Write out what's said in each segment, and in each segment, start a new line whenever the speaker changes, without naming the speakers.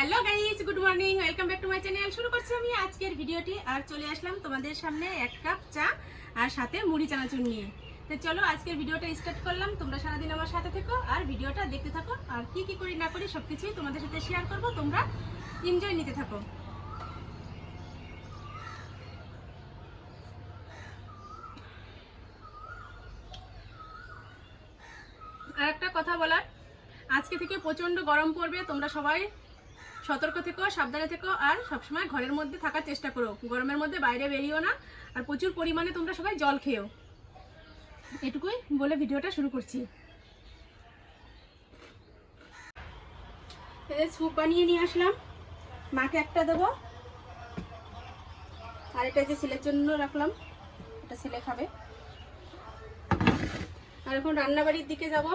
Hello guys good morning, welcome back to my channel. শুরু করছি আমি আজকের ভিডিওটি। আর চলে আসলাম তোমাদের সামনে এক কাপ চা আর সাথে মুড়ি চানাচুর নিয়ে। তো চলো আজকের ভিডিওটা স্টার্ট করলাম। তোমরা সারাদিন আমার সাথে থেকো আর ভিডিওটা দেখতে থাকো। আর কি কি করি না করি সব কিছুই তোমাদের সাথে শেয়ার করব। তোমরা এনজয় নিতে থাকো। আর একটা কথা বলার, আজকে থেকে প্রচণ্ড গরম পড়বে। তোমরা সবাই সতর্ক থেকো, সাবধানে থেকো, আর সবসময় ঘরের মধ্যে থাকার চেষ্টা করো। গরমের মধ্যে বাইরে বেরিও না, আর প্রচুর পরিমাণে তোমরা সবাই জল খেও। এটুকুই বলে ভিডিওটা শুরু করছি। স্যুপ বানিয়ে নিয়ে আসলাম। মাকে একটা দেবো। আর এটা যে ছেলের জন্য রাখলাম, এটা ছেলে খাবে। আর এখন রান্নাবাড়ির দিকে যাব।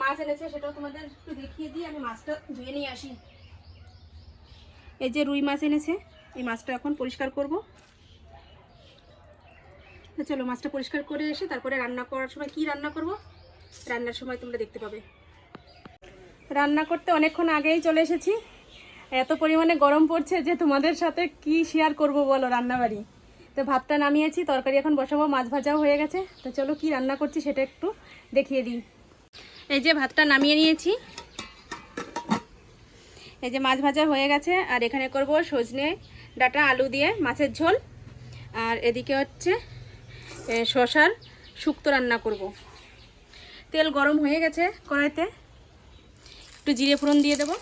মাছ এনেছে, সেটাও তোমাদের একটু দেখিয়ে দিই, আমি মাছটা ধুয়ে নিয়ে আসি। এই যে রুই মাছ এনেছে, এই মাছটা এখন পরিষ্কার করব। চলো মাছটা পরিষ্কার করে এসে তারপরে রান্না করার সময় কি রান্না করব? রান্নার সময় তোমরা দেখতে পাবে। রান্না করতে অনেকক্ষণ আগেই চলে এসেছি। এত পরিমাণে গরম পড়ছে যে তোমাদের সাথে কি শেয়ার করব বলো রান্নাবাড়ি। তো ভাতটা নামিয়েছি, তরকারি এখন বসাবো, মাছ ভাজাও হয়ে গেছে। তো চলো কি রান্না করছি সেটা একটু দেখিয়ে দিই। এই যে ভাতটা নামিয়ে নিয়েছি। এই যে মাছ ভাজা হয়ে গেছে, আর এখানে করব সজনে ডাটা, আলু দিয়ে মাছের ঝোল। আর এদিকে হচ্ছে শশার শুক্তো রান্না করব। তেল গরম হয়ে গেছে কড়াইতে। একটু জিরে ফোড়ন দিয়ে দেবো।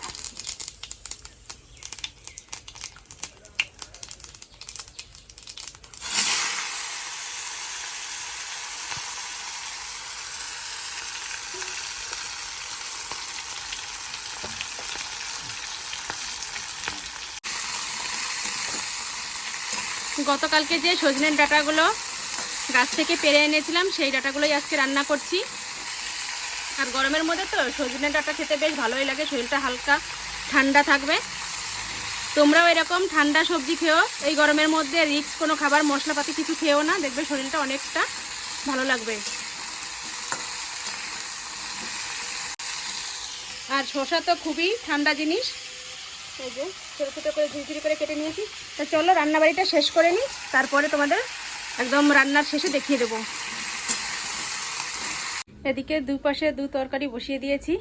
গতকালকে যে সজনের ডাটাগুলো গাছ থেকে পেরে এনেছিলাম, সেই ডাটাগুলোই আজকে রান্না করছি। আর গরমের মধ্যে তো সজনের ডাটা খেতে বেশ ভালোই লাগে, শরীরটা হালকা ঠান্ডা থাকবে। তোমরাও এরকম ঠান্ডা সবজি খেও, এই গরমের মধ্যে রিক্স কোনো খাবার, মশলাপাতি কিছু খেও না, দেখবে শরীরটা অনেকটা ভালো লাগবে। আর শসা তো খুবই ঠান্ডা জিনিস এই যে ছোটো ছোটো করে ঝিরিঝিরি করে কেটে নিয়েছি। তা চলো রান্নাবাড়িটা শেষ করে নিই, তারপরে তোমাদের একদম রান্নার শেষে দেখিয়ে দেবো। এদিকে দুপাশে দু তরকারি বসিয়ে দিয়েছি।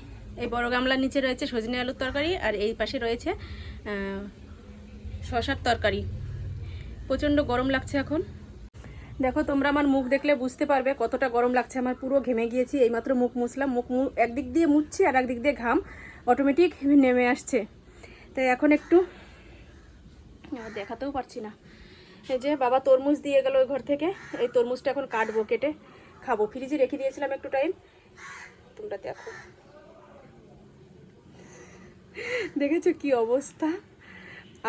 এই বড় গামলার নিচে রয়েছে সজনে আলুর তরকারি, আর এই পাশে রয়েছে শসার তরকারি। প্রচণ্ড গরম লাগছে এখন। দেখো, তোমরা আমার মুখ দেখলে বুঝতে পারবে কতটা গরম লাগছে। আমার পুরো ঘেমে গিয়েছি, এইমাত্র মুখ মুছলাম। মুখ একদিক দিয়ে মুছছি আর একদিক দিয়ে ঘাম। অটোমেটিক নেমে আসছে। তাই এখন একটু দেখাতেও পারছি না। এই যে বাবা তরমুজ দিয়ে গেল ওই ঘর থেকে, এই তরমুজটা এখন কাটবো, কেটে খাব। ফ্রিজে রেখে দিয়েছিলাম একটু টাইম তোমরা দেখো। দেখেছ কি অবস্থা?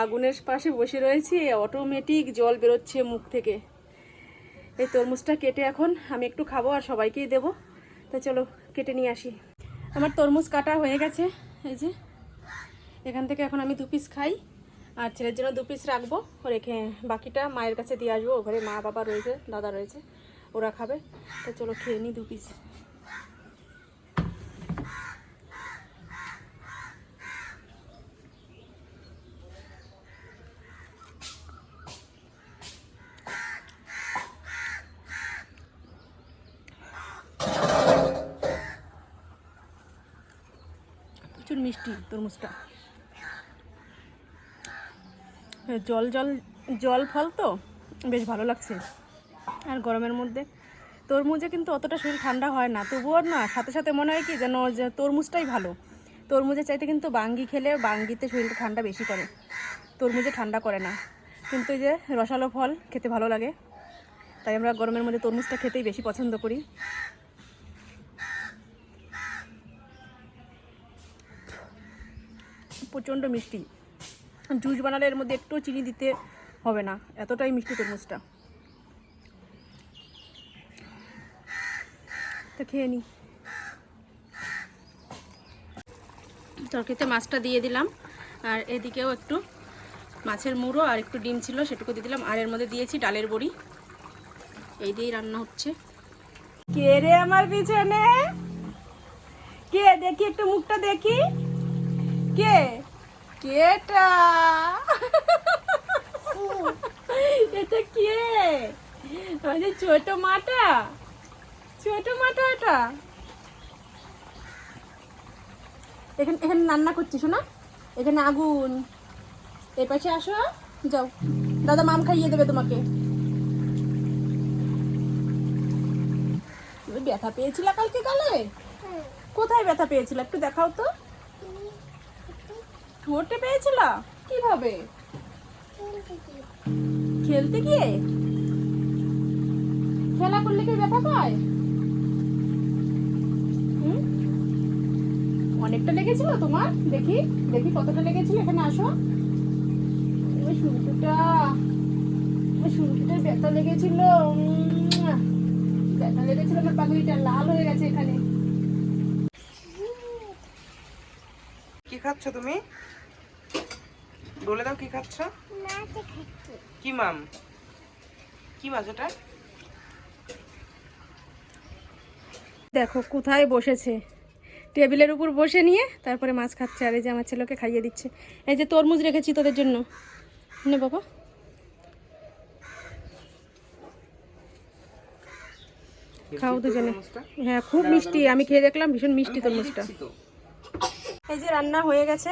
আগুনের পাশে বসে রয়েছি অটোমেটিক জল বেরোচ্ছে মুখ থেকে। এই তরমুজটা কেটে এখন আমি একটু খাব আর সবাইকেই দেবো। তা চলো, কেটে নিয়ে আসি। আমার তরমুজ কাটা হয়ে গেছে, এই যে। এখান থেকে এখন আমি দু পিস খাই, আর ছেলের জন্য দু পিস রাখব। রেখে বাকিটা মায়ের কাছে দিয়ে আসব। ঘরে মা বাবা রয়েছে, দাদা রয়েছে, ওরা খাবে। তো চলো খেয়ে নিই দু পিস প্রচুর মিষ্টি তরমুজটা। জল জল জল ফল তো? বেশ ভালো লাগছে। আর গরমের মধ্যে তরমুজে কিন্তু অতটা শরীর ঠান্ডা হয় না, তবুও না, সাথে সাথে মনে হয় কি যেন তরমুজটাই ভালো। তরমুজের চাইতে কিন্তু বাঙ্গি খেলে বাঙ্গিতে শরীরটা ঠান্ডা বেশি করে, তরমুজে ঠান্ডা করে না। কিন্তু যে রসালো ফল খেতে ভালো লাগে, তাই আমরা গরমের মধ্যে তরমুজটা খেতেই বেশি পছন্দ করি। প্রচণ্ড মিষ্টি। জুস বানালে এর মধ্যে একটু চিনি দিতে হবে না। এতটাই মিষ্টি তরমুজটা। খেয়ে নি। তরকারিতে মাছটা দিয়ে দিলাম। আর এদিকেও একটু মাছের মুড়ো আর একটু ডিম ছিল, সেটুকু দিয়ে দিলাম। আর এর মধ্যে দিয়েছি ডালের বড়ি। এই দিয়েই রান্না হচ্ছে। কে রে আমার পিছনে? কে? দেখি একটু মুখটা দেখি। কে? কেটা? এটা কে? যে ছোট মাটা? ছোট মাটা এটা এখানে এখানে রান্না করছিস না এখানে আগুন। এই পাশে আসো যাও। দাদা মাম খাইয়ে দেবে তোমাকে। ব্যথা পেয়েছিল কালকে গালে? কোথায় ব্যথা পেয়েছিল? একটু দেখাও তো। ঠোঁটে পেয়েছিল কীভাবে? খেলতে গিয়ে? খেলা করলে কি ব্যথা পায়? অনেকটা লেগেছিল তোমার? দেখি দেখি কতটা লেগেছিল এখানে আসো। ওই শুরুটা ওই শুরুটার ব্যথা লেগেছিল ব্যথা লেগেছিল আমার পাগলিটা লাল হয়ে গেছে এখানে।
কি খাচ্ছ তুমি? বলে দাও কি খাচ্ছ? কি মাম? কি মাছ এটা
দেখো কোথায় বসেছে? টেবিলের উপর বসে নিয়ে তারপরে মাছ খাচ্ছে। আর এই যে আমার ছেলেকে খাইয়ে দিচ্ছে। এই যে তরমুজ রেখেছি তোদের জন্য। না বাবা। খাও দুজনে? হ্যাঁ খুব মিষ্টি। আমি খেয়ে দেখলাম ভীষণ মিষ্টি তরমুজটা। এই যে রান্না হয়ে গেছে।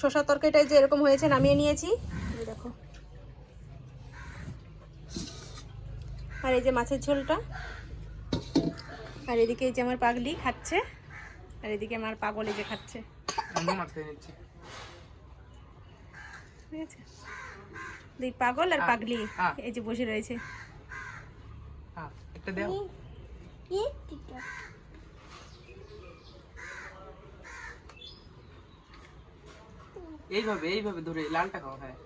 শসা তরকারিটাই যে এরকম হয়েছে নামিয়ে নিয়েছি। দেখো। আর এই যে মাছের ঝোলটা। আর এদিকে এই যে আমার পাগলি খাচ্ছে আর এদিকে আমার পাগল এই যে খাচ্ছে। ঠিক আছে? দুই পাগল আর পাগলি। এই যে বসে রয়েছে।
একটা দাও। এইভাবে এইভাবে ধরে লালটা খাও হ্যাঁ।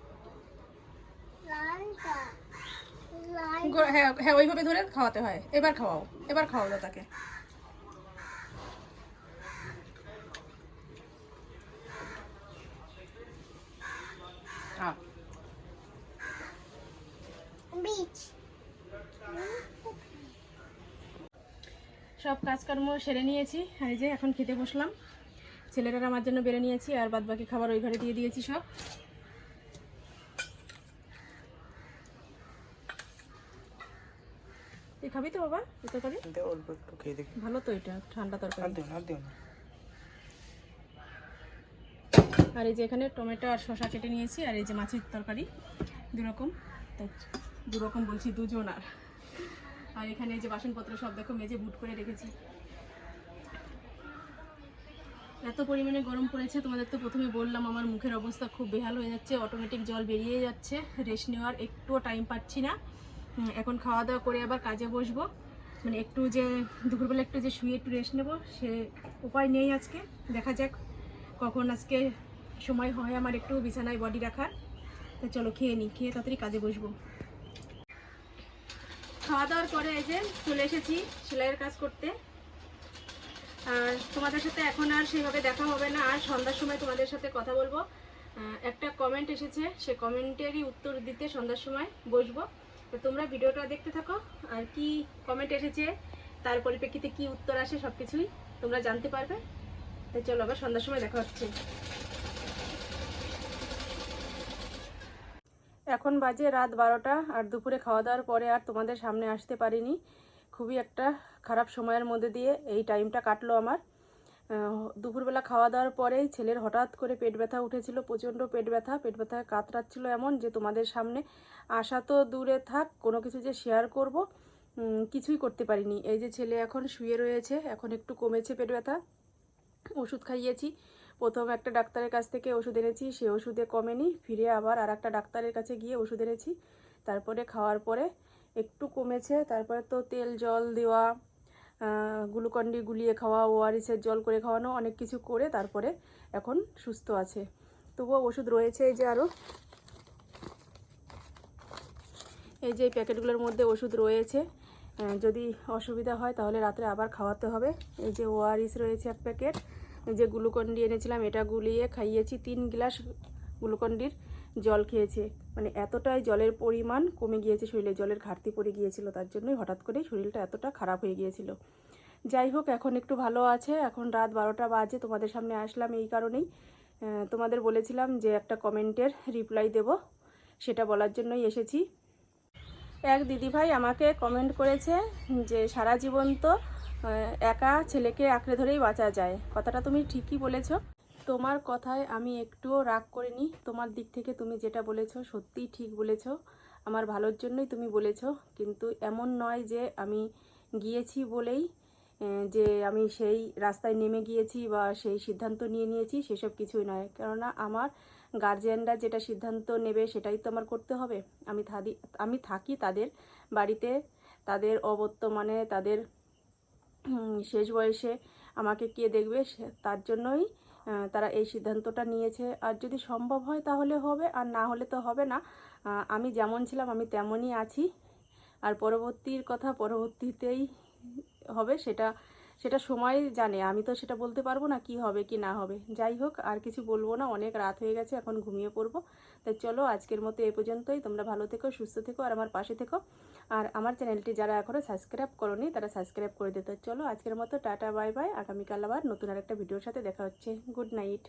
হ্যাঁ হ্যাঁ ওইভাবে ধরে খাওয়াতে হয়। এবার খাওয়াও এবার খাওয়াও দাও তাকে
হ্যাঁ
সব কাজকর্ম সেরে নিয়েছি। আর যে এখন খেতে বসলাম। ছেলেটার আমার জন্য বেড়ে নিয়েছি আর বাদ বাকি খাবার ওই ঘরে দিয়ে দিয়েছি সব। তুই খাবি তো বাবা এই তরকারি
অল্প একটু খেয়ে দেখি।
ভালো তো এটা ঠান্ডা তরকারি।
না আর দিও না।
আর এই যে এখানে টমেটো আর শসা কেটে নিয়েছি আর এই যে মাছের তরকারি দুরকম। দুরকম বলছি দুজন আর। আর এখানে এই যে বাসনপত্র সব দেখো মেজে বুট করে রেখেছি। এত পরিমাণে গরম পড়েছে, তোমাদের তো প্রথমে বললাম আমার মুখের অবস্থা খুব বেহাল হয়ে যাচ্ছে অটোমেটিক জল বেরিয়ে যাচ্ছে রেস্ট নেওয়ার একটুও টাইম পাচ্ছি না। এখন খাওয়া দাওয়া করে আবার কাজে বসবো। মানে একটু যে, দুপুরবেলা একটু যে শুয়ে একটু রেস্ট নেব, সে উপায় নেই আজকে, দেখা যাক কখন আজকে সময় হয় আমার একটু বিছানায় বডি রাখার। তো চলো খেয়ে নিই খেয়ে তাড়াতাড়ি কাজে বসবো। খাওয়া দাওয়ার পরে এই যে চলে এসেছি সেলাইয়ের কাজ করতে। তোমাদের সাথে এখন আর সেইভাবে দেখা হবে না, আর সন্ধ্যার সময় তোমাদের সাথে কথা বলব। একটা কমেন্ট এসেছে, সে কমেন্টেরই উত্তর দিতে সন্ধ্যার সময় বসবো। তো তোমরা ভিডিওটা দেখতে থাকো, আর কি কমেন্ট এসেছে, তার পরিপ্রেক্ষিতে কি উত্তর আসে সব কিছুই তোমরা জানতে পারবে। তো চলো, আবার সন্ধ্যার সময় দেখা হচ্ছে। এখন বাজে রাত বারোটা, আর দুপুরে খাওয়া দাওয়ার পরে আর তোমাদের সামনে আসতে পারিনি। খুবই একটা খারাপ সময়ের মধ্যে দিয়ে এই টাইমটা কাটলো আমার। দুপুরবেলা খাওয়া দাওয়ার পরেই ছেলের হঠাৎ করে পেট ব্যথা উঠেছিল, প্রচণ্ড পেট ব্যথা। পেট ব্যথা কাতরাচ্ছিল এমন যে তোমাদের সামনে আসা তো দূরে থাক, কোনো কিছু যে শেয়ার করব কিছুই করতে পারিনি। এই যে ছেলে এখন শুয়ে রয়েছে, এখন একটু কমেছে পেট ব্যথা। ওষুধ খাইয়েছি, প্রথম একটা ডাক্তারের কাছ থেকে ওষুধ এনেছি, সে ওষুধে কমেনি। ফিরে আবার আর একটা ডাক্তারের কাছে গিয়ে ওষুধ এনেছি। তারপরে খাওয়ার পরে একটু কমেছে, তারপরে তো তেল, জল দেওয়া গ্লুকন্ডি গুলিয়ে খাওয়া ওআরএসের জল করে খাওয়ানো, অনেক কিছু করে তারপরে এখন সুস্থ আছে। তবুও ওষুধ রয়েছে এই যে আরও এই যে প্যাকেটগুলোর মধ্যে ওষুধ রয়েছে। যদি অসুবিধা হয় তাহলে রাত্রে আবার খাওয়াতে হবে। এই যে ওআরএস রয়েছে এক প্যাকেট। যে গ্লুকন্ডি এনেছিলাম, এটা গুলিয়ে খাইয়েছি। তিন গ্লাস গ্লুকন্ডির জল খেয়েছে। মানে এতটাই জলের পরিমাণ কমে গিয়েছে, শরীরে জলের ঘাটতি পড়ে গিয়েছিল, তার জন্যই হঠাৎ করেই শরীরটা এতটা খারাপ হয়ে গিয়েছিল। যাই হোক, এখন একটু ভালো আছে, এখন রাত বারোটা বাজে, তোমাদের সামনে আসলাম এই কারণেই। তোমাদের বলেছিলাম যে একটা কমেন্টের রিপ্লাই দেব, সেটা বলার জন্যই এসেছি। এক দিদিভাই আমাকে কমেন্ট করেছে যে, সারা জীবন তো একা ছেলেকে আঁকড়ে ধরেই বাঁচা যায়। কথাটা তুমি ঠিকই বলেছ। তোমার কথায় আমি একটুও রাগ করিনি। তোমার দিক থেকে তুমি যেটা বলেছ সত্যিই ঠিক বলেছ। আমার ভালোর জন্যই তুমি বলেছ। কিন্তু এমন নয় যে আমি গিয়েছি বলেই যে আমি সেই রাস্তায় নেমে গিয়েছি বা সেই সিদ্ধান্ত নিয়ে নিয়েছি, সেসব কিছুই নয়। কেননা আমার গার্জিয়ানরা যেটা সিদ্ধান্ত নেবে সেটাই তো আমার করতে হবে। আমি থাকি আমি থাকি তাদের বাড়িতে। তাদের অবর্তমানে তাদের শেষ বয়সে আমাকে কে দেখবে? তার জন্যই তারা এই সিদ্ধান্তটা নিয়েছে। আর যদি সম্ভব হয় তাহলে হবে, আর না হলে তো হবে না। আমি যেমন ছিলাম আমি তেমনই আছি। আর পরবর্তীর কথা পরবর্তীতেই হবে, সেটা সেটা সময় জানে, আমি তো সেটা বলতে পারব না কি হবে কি না হবে। যাই হোক, আর কিছু বলব না, অনেক রাত হয়ে গেছে, এখন ঘুমিয়ে পড়ব। তাই চলো, আজকের মতো এ পর্যন্তই। তোমরা ভালো থেকো, সুস্থ থেকো, আর আমার পাশে থেকো। আর আমার চ্যানেলটি যারা এখনও সাবস্ক্রাইব করনি, তারা সাবস্ক্রাইব করে দিতে। চলো, আজকের মতো, টাটা, বাই বাই। আগামীকাল আবার নতুন আরেকটা ভিডিওর সাথে দেখা হচ্ছে। Good night.